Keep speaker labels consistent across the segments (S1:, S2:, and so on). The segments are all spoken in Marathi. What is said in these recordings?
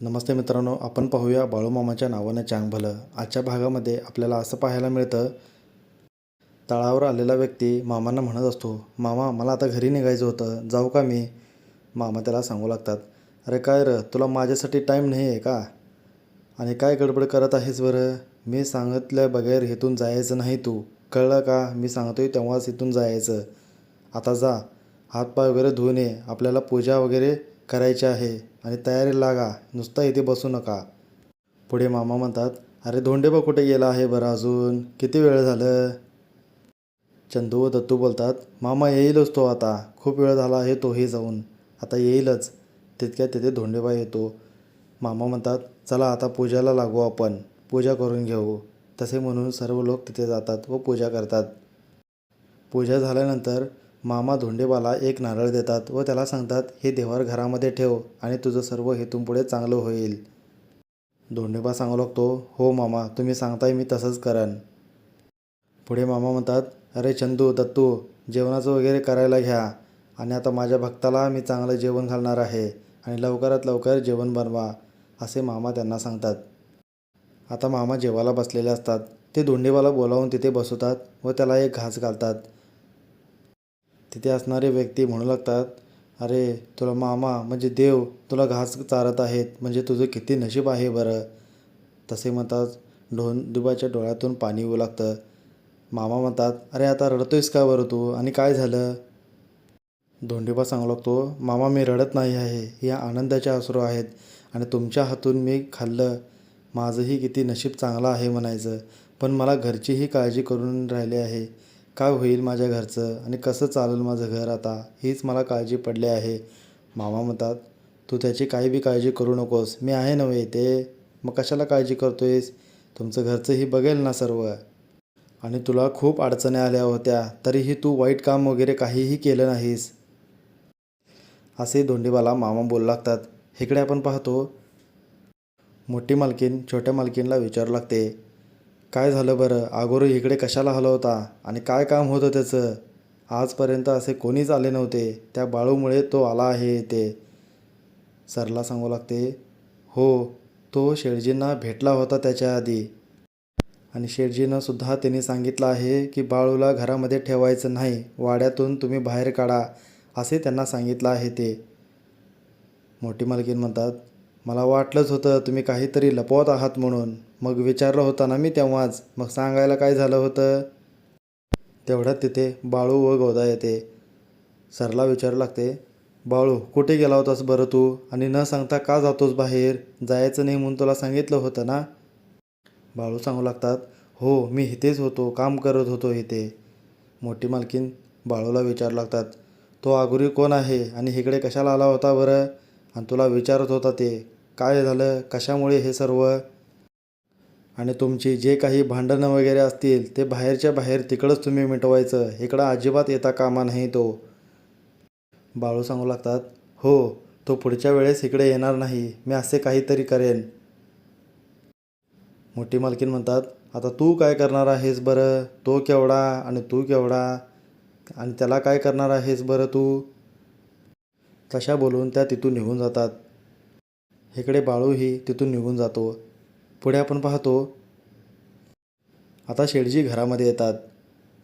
S1: नमस्ते मित्रांनो आपण पाहूया बाळूमामाच्या नावानं चांग भलं. आजच्या भागामध्ये आपल्याला असं पाहायला मिळतं तळावर आलेला व्यक्ती मामांना म्हणत असतो मामा मला आता घरी निघायचं होतं जाऊ का मी? मामा त्याला सांगू लागतात अरे काय र तुला माझ्यासाठी टाईम नाही आहे का? आणि काय गडबड करत आहेस बरं? मी सांगितल्या बगैर इथून जायचं नाही तू. कळलं का? मी सांगतोय तेव्हाच इथून जायचं. आता जा हातपाय वगैरे धुवून ये. आपल्याला पूजा वगैरे करायचे आहे आणि तयारी लागा नुसता इथे बसू नका. पुढे मामा म्हणतात अरे धोंडेबा कुठे गेला आहे बरं अजून? किती वेळ झालं? चंदू व दत्तू बोलतात मामा येईलच तो आता. खूप वेळ झाला आहे तोही जाऊन. आता येईलच. तितक्यात तिथे धोंडेबा येतो. मामा म्हणतात चला आता पूजाला लागू आपण. पूजा करून घेऊ. तसे म्हणून सर्व लोक तिथे जातात व पूजा करतात. पूजा झाल्यानंतर मामा धोंडेबाला एक नारळ देतात व त्याला सांगतात हे देवार घरामध्ये ठेव आणि तुझं सर्व हेतून पुढे चांगलं होईल. धोंडेबा सांगू लागतो हो मामा तुम्ही सांगताय मी तसंच करन. पुढे मामा म्हणतात अरे चंदू दत्तू जेवणाचं वगैरे करायला घ्या आणि आता माझ्या भक्ताला मी चांगलं जेवण घालणार आहे आणि लवकरात लवकर जेवण बनवा असे मामा त्यांना सांगतात. आता मामा जेवायला बसलेले असतात. ते धोंडेबाला बोलावून तिथे बसवतात व त्याला एक घास घालतात. तिथे असणारे व्यक्ती म्हणू लागतात अरे तुला मामा म्हणजे देव तुला घास चारत आहेत म्हणजे तुझं किती नशीब आहे बरं. तसे म्हणतात ढोंदुबाच्या डोळ्यातून पाणी येऊ लागतं. मामा म्हणतात अरे आता रडतोयस का बरं तू? आणि काय झालं? धोंडीबा सांगू लागतो मामा मी रडत नाही आहे. या आनंदाचे अश्रू आहेत आणि तुमच्या हातून मी खाल्लं. माझंही किती नशीब चांगलं आहे म्हणायचं. पण मला घरचीही काळजी करून राहिली आहे. काय होईल माझ्या घरचं आणि कसं चालेल माझं घर आता हीच मला काळजी पडली आहे. मामा म्हणतात तू त्याची काही बी काळजी करू नकोस. मी आहे नव्हे ते. मग कशाला काळजी करतोयस? तुमचं घरचंही बघेल ना सर्व. आणि तुला खूप अडचणी आल्या होत्या. तरीही तू वाईट काम वगैरे काहीही केलं नाहीस. असे धोंडीबाला मामा बोलू लागतात. इकडे आपण पाहतो. मोठी मालकीन छोट्या मालकीनला विचारू लागते. काय झालं बरं? अगोदर इकडे कशाला आला होता? आणि काय काम होतं त्याचं? आजपर्यंत असे कोणीच आले नव्हते. त्या बाळूमुळे तो आला आहे ते सरला सांगू लागते. हो तो शेळजींना भेटला होता त्याच्या आधी. आणि शेठजीनंसुद्धा त्यांनी सांगितलं आहे की बाळूला घरामध्ये ठेवायचं नाही. वाड्यातून तुम्ही बाहेर काढा असे त्यांना सांगितलं आहे ते. मोठी मालकीन म्हणतात मला वाटलंच होतं तुम्ही काहीतरी लपवत आहात म्हणून. मग विचारलं होतं ना मी तेव्हाच. मग सांगायला काय झालं होतं? तेवढ्यात तिथे बाळू व गोदा येते. सरला विचारू लागते बाळू कुठे गेला होतास बरं तू? आणि न सांगता का जातोस बाहेर? जायचं नाही म्हणून तुला सांगितलं होतं ना? बाळू सांगू लागतात हो मी इथेच होतो काम करत होतो इथे. मोठी मालकीन बाळूला विचारू लागतात तो आगुरी कोण आहे? आणि इकडे कशाला आला होता बरं? आणि तुला विचारत होता ते. काय झालं? कशामुळे हे सर्व? आणि तुमची जे काही भांडणं वगैरे असतील ते बाहेरच्या बाहेर तिकडंच तुम्ही मिटवायचं. इकडं अजिबात येता कामा नाही तो. बाळू सांगू लागतात हो तो पुढच्या वेळेस इकडे येणार नाही. मी असे काहीतरी करेन. मोठी मालकीन म्हणतात आता तू काय करणार आहेस बरं? तो केवढा आणि तू केवढा? आणि त्याला काय करणार आहेस बरं तू? तशा बोलून त्या तिथून निघून जातात. इकडे बाळूही तिथून निघून जातो. पुढे आपण पाहतो आता शेडजी घरामध्ये येतात.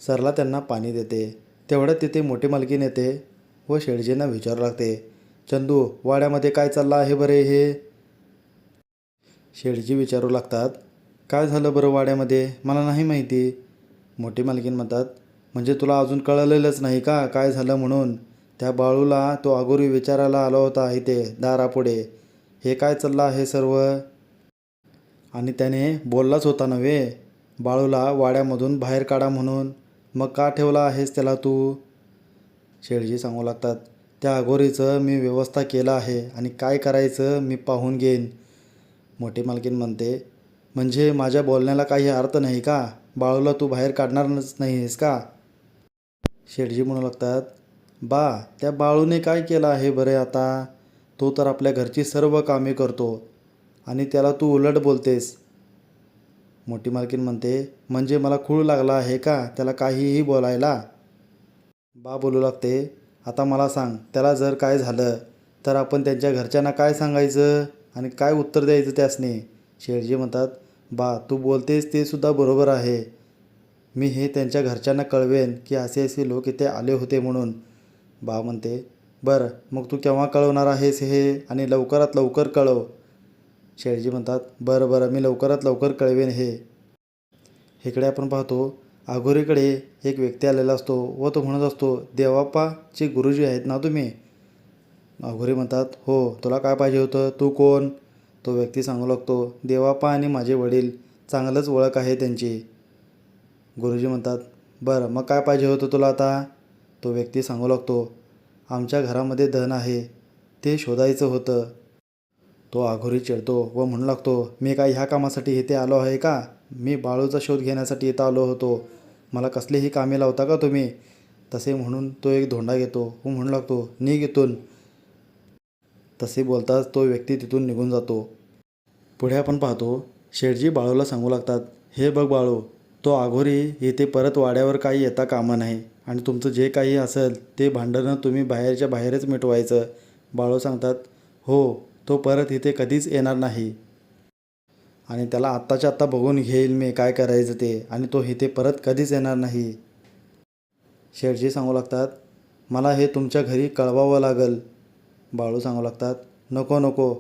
S1: सरला त्यांना पाणी देते. तेवढ्यात तिथे मोठी मालकीन येते व शेडजींना विचारू लागते चंदू वाड्यामध्ये काय चाललं आहे बरे हे? शेडजी विचारू लागतात काय झालं बरं वाड्यामध्ये? मला नाही माहिती. मोठी मालकीन म्हणतात म्हणजे तुला अजून कळलेलंच नाही का? काय झालं म्हणून? त्या बाळूला तो अगोरी विचारायला आला होता इथे दारापुढे. हे काय चाललं आहे सर्व? आणि त्याने बोललाच होता नव्हे बाळूला वाड्यामधून बाहेर काढा म्हणून. मग का ठेवला आहेस त्याला तू? शेळजी सांगू लागतात त्या अघोरीचं मी व्यवस्था केलं आहे आणि काय करायचं मी पाहून घेईन. मोठी मालकीन म्हणते म्हणजे माझ्या बोलण्याला काही अर्थ नाही का? बाळूला तू बाहेर काढणारच नाही आहेस का? शेठजी म्हणू लागतात बा त्या बाळूने काय केलं आहे बरे आता? तो तर आपल्या घरची सर्व कामे करतो. आणि त्याला तू उलट बोलतेस. मोठी मालकीन म्हणते म्हणजे मला खूळ लागला आहे का त्याला काहीही बोलायला? बा बोलू लागते आता मला सांग त्याला जर काय झालं तर आपण त्यांच्या घरच्यांना काय सांगायचं आणि काय उत्तर द्यायचं त्यासने? शेळजी म्हणतात बा तू बोलतेस ते सुद्धा बरोबर आहे. मी हे त्यांच्या घरच्यांना कळवेन की असे असे लोक इथे आले होते म्हणून. बा म्हणते बरं मग तू केव्हा कळवणार आहेस हे आणि लवकरात लवकर कळव. शेळजी म्हणतात बरं बरं मी लवकरात लवकर कळवेन हे. इकडे आपण पाहतो आघोरीकडे एक व्यक्ती आलेला असतो व तो म्हणत असतो देवाप्पाचे गुरुजी आहेत ना तुम्ही? आघोरी म्हणतात हो तुला काय पाहिजे होतं? तू कोण? तो व्यक्ती सांगू लागतो देवाप्पा आणि माझे वडील चांगलंच ओळख आहे त्यांची. गुरुजी म्हणतात बरं मग काय पाहिजे होतं तुला आता? तो व्यक्ती सांगू लागतो आमच्या घरामध्ये धन आहे ते शोधायचं होतं. तो आघोरी चिडतो व म्हणू लागतो मी काय ह्या कामासाठी इथे आलो आहे का? मी बाळूचा शोध घेण्यासाठी इथं आलो होतो. मला कसलीही कामे लावता का तुम्ही? तसे म्हणून तो एक धोंडा घेतो व म्हणू लागतो निघ इथून. तसे बोलताच तो व्यक्ती तिथून निघून जातो. पुढे आपण पाहतो शेठजी बाळूला सांगू लागतात हे बघ बाळू तो आघोरी येथे परत वाड्यावर काही येता कामा नाही. आणि तुमचं जे काही असेल ते भांडणं तुम्ही बाहेरच्या बाहेरच मिटवायचं. बाळू सांगतात हो तो परत इथे कधीच येणार नाही. आणि त्याला आत्ताच्या आत्ता बघून घेईल मी काय करायचं ते आणि तो इथे परत कधीच येणार नाही. शेठजी सांगू लागतात मला हे तुमच्या घरी कळवावं लागेल. बाळू सांगू लागतात नको नको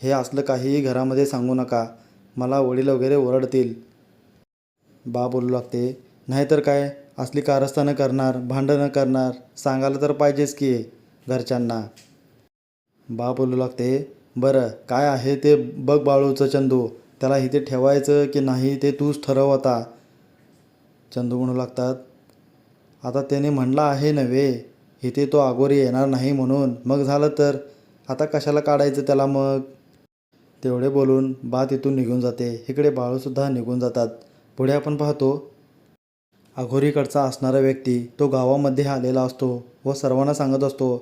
S1: हे असलं काहीही घरामध्ये सांगू नका मला वडील वगैरे ओरडतील. बा बोलू लागते नाहीतर काय? असली कारस्थानं करणार भांडणं करणार सांगायला तर पाहिजेच की घरच्यांना. बा बोलू लागते बरं काय आहे ते बघ बाळूचं चंदू त्याला इथे ठेवायचं की नाही ते तूच ठरव आता. चंदू म्हणू लागतात आता त्याने म्हणलं आहे नव्हे इथे तो आगोरी येणार नाही म्हणून मग झालं तर आता कशाला काढायचं त्याला मग? तेवढे बोलून बा तिथून निघून जाते इकडे बाळूसुद्धा निघून जातात. पुढे आपण पाहतो आघोरीकडचा असणारा व्यक्ती तो गावामध्ये आलेला असतो व सर्वांना सांगत असतो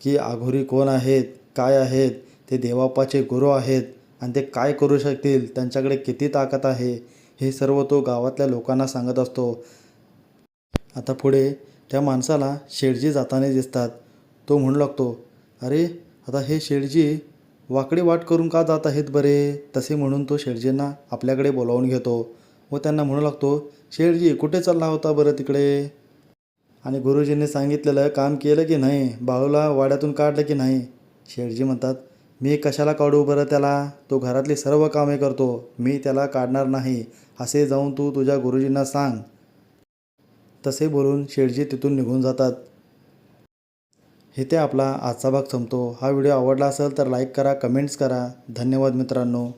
S1: की आघोरी कोण आहेत? काय आहेत? ते देवापाचे गुरु आहेत आणि ते काय करू शकतील? त्यांच्याकडे किती ताकद आहे? हे सर्व तो गावातल्या लोकांना सांगत असतो. आता पुढे त्या माणसाला शेडजी जाताना दिसतात. तो म्हणू लागतो अरे आता हे शेडजी वाकडी वाट करून का जात आहेत बरे? तसे म्हणून तो शेडजींना आपल्याकडे बोलावून घेतो. व त्यांना म्हणू लागतो शेठजी कुठे चालला होता बरं तिकडे? आणि गुरुजींनी सांगितलेलं काम केलं की नाही बाळूला वाड्यातून काढलं की नाही. शेठजी म्हणतात मी कशाला काढू बरं त्याला? तो घरातली सर्व कामे करतो मी त्याला काढणार नाही. असे जाऊन तू तुझ्या गुरुजींना सांग. तसे बोलून शेठजी तिथून निघून जातात. इथे आपला आजचा भाग संपतो. हा व्हिडिओ आवडला असेल तर लाईक करा कमेंट्स करा. धन्यवाद मित्रांनो.